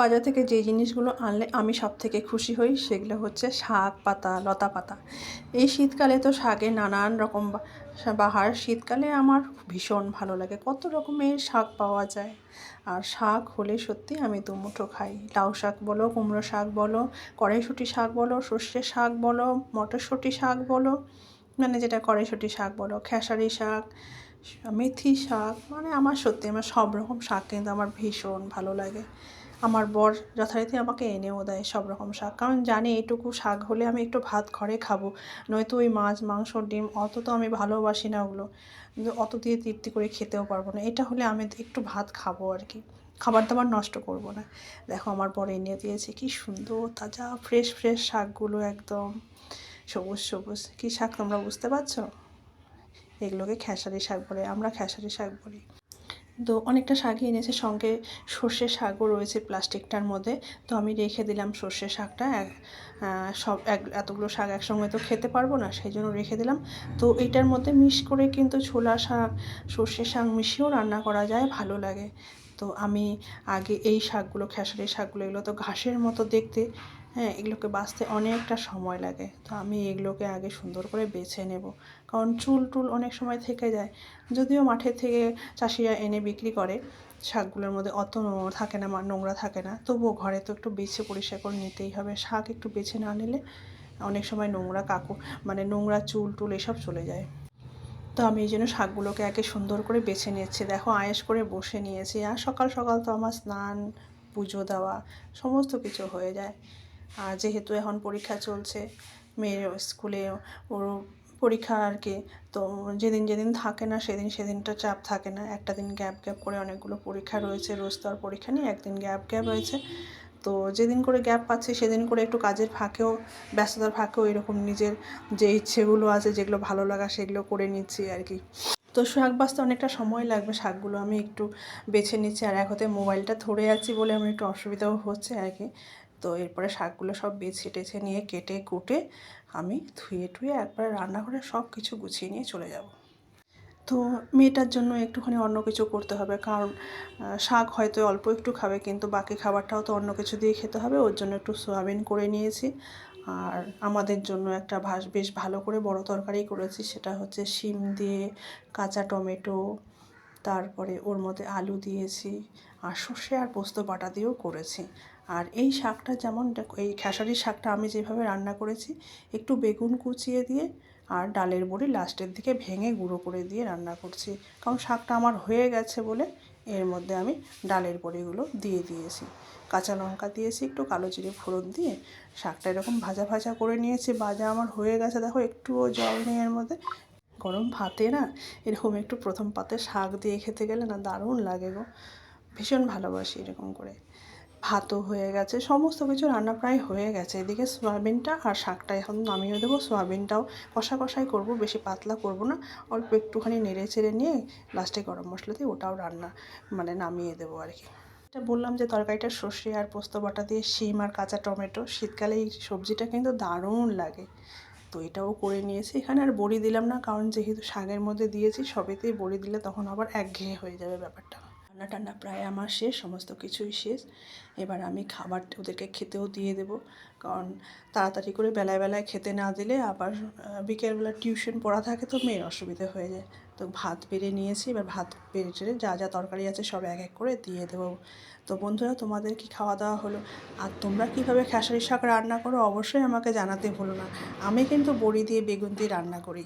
বাজার থেকে যে জিনিসগুলো আনলে আমি সব থেকে খুশি হই সেগুলো হচ্ছে শাক পাতা, লতা পাতা। এই শীতকালে তো শাকে নানান রকম বাহার। শীতকালে আমার ভীষণ ভালো লাগে। কত রকমের শাক পাওয়া যায়। আর শাক হলে সত্যি আমি দুমুঠো খাই। লাউ শাক বলো, কুমড়ো শাক বলো, কড়াইশুঁটি শাক বলো, সর্ষে শাক বলো, মটরশুঁটি শাক বলো মানে যেটা কড়াইশুঁটি শাক বলো, খেসারি শাক, মেথি শাক মানে আমার সত্যি আমার সব রকম শাক কিন্তু আমার ভীষণ ভালো লাগে। আমার বর যথারীতি আমাকে এনেও দেয় সব রকম শাক। কারণ জানি এটুকু শাক হলে আমি একটু ভাত ঘরে খাব, নয়তো ওই মাছ, মাংস, ডিম, অত তো আমি ভালোবাসি না ওগুলো। অত দিয়ে তৃপ্তি করে খেতেও পারব না। এটা হলে আমি একটু ভাত খাব আর কি। খাবার দাবার নষ্ট করব না। দেখো আমার বর এনে দিয়েছে, কি সুন্দর তাজা ফ্রেশ ফ্রেশ শাকগুলো একদম। সবুজ সবুজ। কী শাক তোমরা বুঝতে পারছ? এগুলোকে খেসারি শাক বলে, আমরা খেসারি শাক বলি। তো অনেকটা শাকই এনেছে, সঙ্গে সর্ষে শাকও রয়েছে প্লাস্টিকটার মধ্যে। তো আমি রেখে দিলাম সর্ষে শাকটা। এক- সব এক, এতগুলো শাক একসঙ্গে তো খেতে পারব না, সেই জন্য রেখে দিলাম। তো এইটার মধ্যে মিশ করে কিন্তু ছোলা শাক সর্ষে শাক মিশিয়েও রান্না করা যায়, ভালো লাগে। তো আমি আগে এই শাকগুলো খেসারি শাকগুলো, এগুলো তো ঘাসের মতো দেখতে হ্যাঁ এগুলোকে বাছতে অনেকটা সময় লাগে। তো আমি এগুলোকে আগে সুন্দর করে বেছে নেব। কারণ চুল টুল অনেক সময় থেকে যায়। যদিও মাঠের থেকে চাষিরা এনে বিক্রি করে, শাকগুলোর মধ্যে অত থাকে না নোংরা থাকে না। তবুও ঘরে তো একটু বেছে পরিষ্কার করে নিতেই হবে। শাক একটু বেছে না নিলে অনেক সময় নোংরা কাকু মানে নোংরা চুল টুল এসব চলে যায়। তো আমি এই জন্য শাকগুলোকে একে সুন্দর করে বেছে নিচ্ছি দেখো, আয়েস করে বসে নিয়েছি। আর সকাল সকাল তো আমার স্নান, পুজো দেওয়া, সমস্ত কিছু হয়ে যায়। আর যেহেতু এখন পরীক্ষা চলছে, মেয়ের স্কুলে ওর পরীক্ষা আর কি, তো যেদিন যেদিন থাকে না সেদিন সেদিনটা চাপ থাকে না। একটা দিন গ্যাপ গ্যাপ করে অনেকগুলো পরীক্ষা রয়েছে, রোজ তো আর পরীক্ষা নেই, একদিন গ্যাপ গ্যাপ রয়েছে। তো যেদিন করে গ্যাপ পাচ্ছি সেদিন করে একটু কাজের ফাঁকেও, ব্যস্ততার ফাঁকেও এরকম নিজের যে ইচ্ছেগুলো আছে, যেগুলো ভালো লাগা সেগুলো করে নিচ্ছি আর কি। তো শাক বাছতে অনেকটা সময় লাগবে, শাকগুলো আমি একটু বেছে নিচ্ছি আর এক হাতে মোবাইলটা ধরে আছি বলে আমার একটু অসুবিধাও হচ্ছে আর কি। তো এরপরে শাকগুলো সব বেছে টেছে নিয়ে কেটে কুটে আমি ধুয়ে টুয়ে একবার রান্নাঘরে সব কিছু গুছিয়ে নিয়ে চলে যাব। তো মেয়েটার জন্য একটুখানি অন্য কিছু করতে হবে কারণ শাক হয়তো অল্প একটু খাবে কিন্তু বাকি খাবারটাও তো অন্য কিছু দিয়ে খেতে হবে, ওর জন্য একটু সোয়াবিন করে নিয়েছি। আর আমাদের জন্য একটা ভাস, বেশ ভালো করে বড় তরকারি করেছি, সেটা হচ্ছে শিম দিয়ে কাঁচা টমেটো, তারপরে ওর মধ্যে আলু দিয়েছি আর সর্ষে আর পোস্ত বাটা দিয়েও করেছি। আর এই শাকটা যেমন এই খেসারির শাকটা আমি যেভাবে রান্না করেছি, একটু বেগুন কুচিয়ে দিয়ে আর ডালের বড়ি লাস্টের দিকে ভেঙে গুঁড়ো করে দিয়ে রান্না করছি। কারণ শাকটা আমার হয়ে গেছে বলে এর মধ্যে আমি ডালের বড়িগুলো দিয়ে দিয়েছি। কাঁচা লঙ্কা দিয়েছি, একটু কালো জিরে ফোড়ন দিয়ে। শাকটা এরকম ভাজা ভাজা করে নিয়েছি, ভাজা আমার হয়ে গেছে। দেখো, একটুও জল নেই এর মধ্যে। গরম ভাতে না, এরকম একটু প্রথম পাতে শাক দিয়ে খেতে গেলে না দারুণ লাগে গো। ভীষণ ভালোবাসি এরকম করে। ভাতও হয়ে গেছে, সমস্ত কিছু রান্না প্রায় হয়ে গেছে। এদিকে সয়াবিনটা আর শাকটা এখন নামিয়ে দেবো। সয়াবিনটাও কষা কষাই করব, বেশি পাতলা করব না। অল্প একটুখানি নেড়ে চেড়ে নিয়ে লাস্টে গরম মশলা দিয়ে ওটাও রান্না মানে নামিয়ে দেবো আর কি। এটা বললাম যে তরকারিটা সর্ষে আর পোস্ত বাটা দিয়ে শিম আর কাঁচা টমেটো। শীতকালে এই সবজিটা কিন্তু দারুণ লাগে। তো এটাও করে নিয়েছি। এখানে আর বড়ি দিলাম না, কারণ যেহেতু শাকের মধ্যে দিয়েছি, সবেতেই বড়ি দিলে তখন আবার একঘেয়ে হয়ে যাবে ব্যাপারটা। রান্না টান্না প্রায় আমার শেষ, সমস্ত কিছুই শেষ। এবার আমি খাবার ওদেরকে খেতেও দিয়ে দেবো। কারণ তাড়াতাড়ি করে বেলায় বেলায় খেতে না দিলে আবার বিকেলবেলা টিউশন পড়া থাকে তো মেয়ের অসুবিধা হয়ে যায়। তো ভাত বেড়ে নিয়েছি, এবার ভাত বেড়ে টেড়ে যা যা তরকারি আছে সব এক এক করে দিয়ে দেবো। তো বন্ধুরা, তোমাদের কি খাওয়া দাওয়া হলো? আর তোমরা কীভাবে খেসারি শাক রান্না করো অবশ্যই আমাকে জানাতে ভুলো না। আমি কিন্তু বড়ি দিয়ে বেগুন দিয়ে রান্না করি।